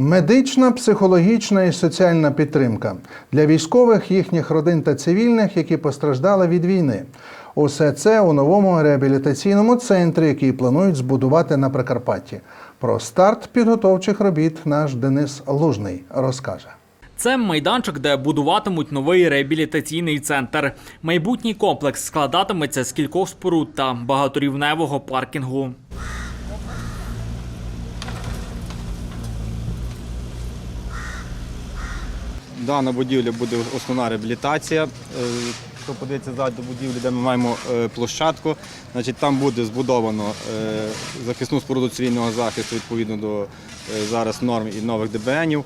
Медична, психологічна і соціальна підтримка для військових, їхніх родин та цивільних, які постраждали від війни. Усе це у новому реабілітаційному центрі, який планують збудувати на Прикарпатті. Про старт підготовчих робіт наш Денис Лужний розкаже. Це майданчик, де будуватимуть новий реабілітаційний центр. Майбутній комплекс складатиметься з кількох споруд та багаторівневого паркінгу. Дана будівля буде основна реабілітація. Е, Хто подивиться ззаду будівлі, де ми маємо е, площадку, значить там буде збудовано е, захисну споруду цивільного захисту відповідно до зараз норм і нових ДБНів,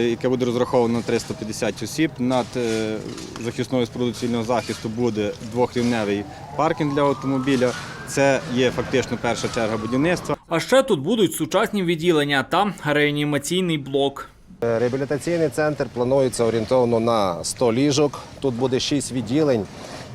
яке буде розраховано на 350 осіб. Над захисною спорудою цивільного захисту буде двохрівневий паркінг для автомобіля. Це є фактично перша черга будівництва. А ще тут будуть сучасні відділення та реанімаційний блок. Реабілітаційний центр планується орієнтовно на 100 ліжок. Тут буде 6 відділень.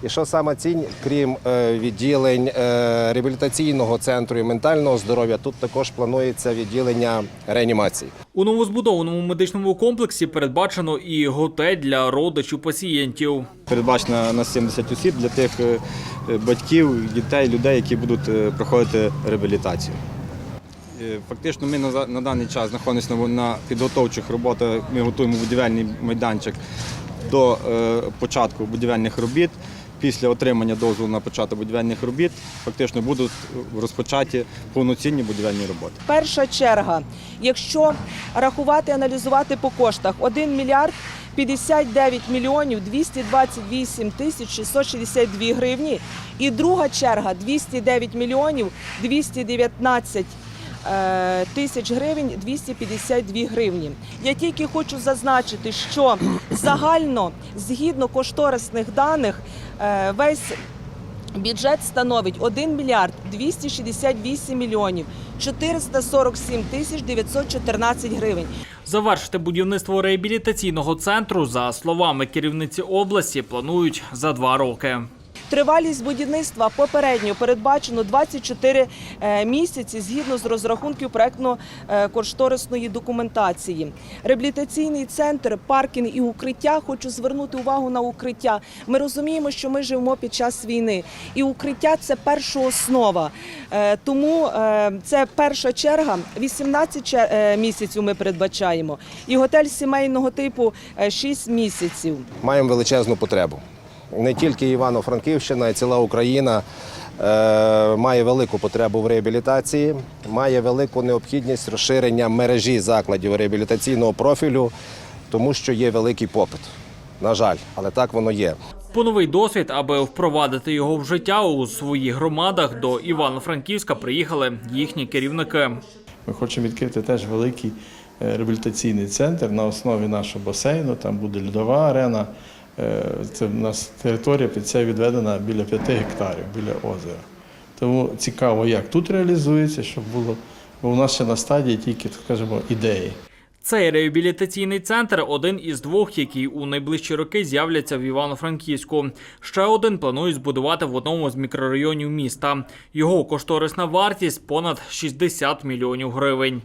І що саме цінь, крім е, відділень е, реабілітаційного центру і ментального здоров'я, тут також планується відділення реанімації. У новозбудованому медичному комплексі передбачено і готель для родичів пацієнтів. Передбачено на 70 осіб для тих е, батьків, дітей, людей, які будуть проходити реабілітацію. Е, Фактично, ми на, на даний час знаходимося на, на підготовчих роботах. Ми готуємо будівельний майданчик до е, початку будівельних робіт. Після отримання дозволу на початок будівельних робіт фактично будуть розпочаті повноцінні будівельні роботи. Перша черга, якщо рахувати, аналізувати по коштах, 1 мільярд 59 мільйонів 228 тисяч 662 гривні. І друга черга 209 мільйонів 219 е, тисяч гривень 252 гривні. Я тільки хочу зазначити, що загально, згідно кошторисних даних, е, весь Бюджет становить 1 мільярд 268 мільйонів 447 тисяч 914 гривень. Завершити будівництво реабілітаційного центру, за словами керівниці області, планують за два роки. Тривалість будівництва попередньо передбачено 24 е, місяці згідно з розрахунків проектно-кошторисної документації. Реабілітаційний центр, паркінг і укриття. Хочу звернути увагу на укриття. Ми розуміємо, що ми живемо під час війни, і укриття це перша основа. Е, Тому е, це перша черга. 18 е, місяців ми передбачаємо. І готель сімейного типу 6 місяців. Маємо величезну потребу. Не тільки Івано-Франківщина, і ціла Україна е, має велику потребу в реабілітації, має велику необхідність розширення мережі закладів реабілітаційного профілю, тому що є великий попит. На жаль, але так воно є. По новий досвід, аби впровадити його в життя у своїх громадах, до Івано-Франківська приїхали їхні керівники. Ми хочемо відкрити теж великий е, реабілітаційний центр на основі нашого басейну. Там буде льодова арена. Е, Це в нас територія під це відведена біля 5 гектарів біля озера. Тому цікаво, як тут реалізується, щоб було. Бо у нас ще на стадії тільки, скажімо, ідеї. Цей реабілітаційний центр один із двох, які у найближчі роки з'являться в Івано-Франківську. Ще один планують збудувати в одному з мікрорайонів міста. Його кошторисна вартість понад 60 мільйонів гривень.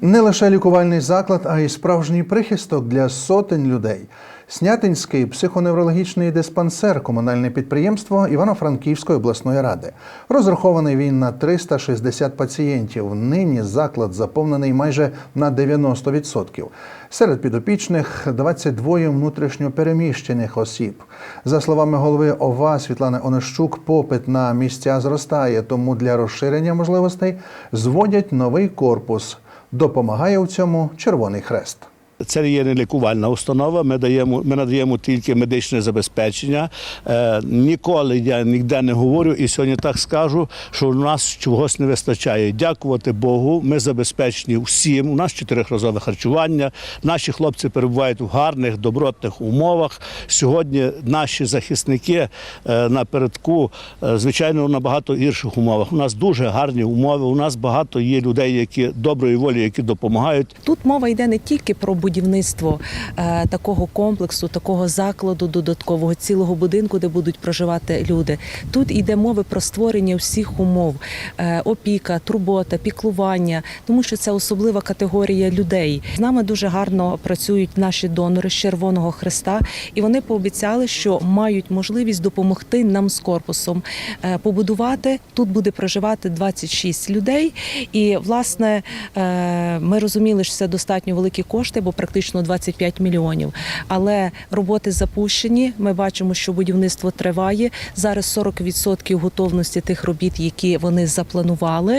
Не лише лікувальний заклад, а й справжній прихисток для сотень людей. Снятинський психоневрологічний диспансер комунальне підприємство Івано-Франківської обласної ради. Розрахований він на 360 пацієнтів. Нині заклад заповнений майже на 90%. Серед підопічних 22 внутрішньопереміщених осіб. За словами голови ОВА Світлани Онищук, попит на місця зростає, тому для розширення можливостей зводять новий корпус. Допомагає у цьому Червоний Хрест. Це є не лікувальна установа. Ми даємо, ми надаємо тільки медичне забезпечення. Е, ніколи я ніде не говорю, і сьогодні так скажу, що у нас чогось не вистачає. Дякувати Богу, ми забезпечені всім. У нас чотирихразове харчування. Наші хлопці перебувають в гарних, добротних умовах. Сьогодні наші захисники е, напередку, е, звичайно, в набагато гірших умовах. У нас дуже гарні умови. У нас багато є людей, які доброї волі, які допомагають. Тут мова йде не тільки про будівництво е, такого комплексу, такого закладу додаткового цілого будинку, де будуть проживати люди. Тут йде мова про створення всіх умов: е, опіка, турбота, піклування, тому що це особлива категорія людей. З нами дуже гарно працюють наші донори з Червоного Христа, і вони пообіцяли, що мають можливість допомогти нам з корпусом е, побудувати. Тут буде проживати 26 людей. І власне ми розуміли, що це достатньо великі кошти, бо практично 25 мільйонів. Але роботи запущені. Ми бачимо, що будівництво триває. Зараз 40% готовності тих робіт, які вони запланували.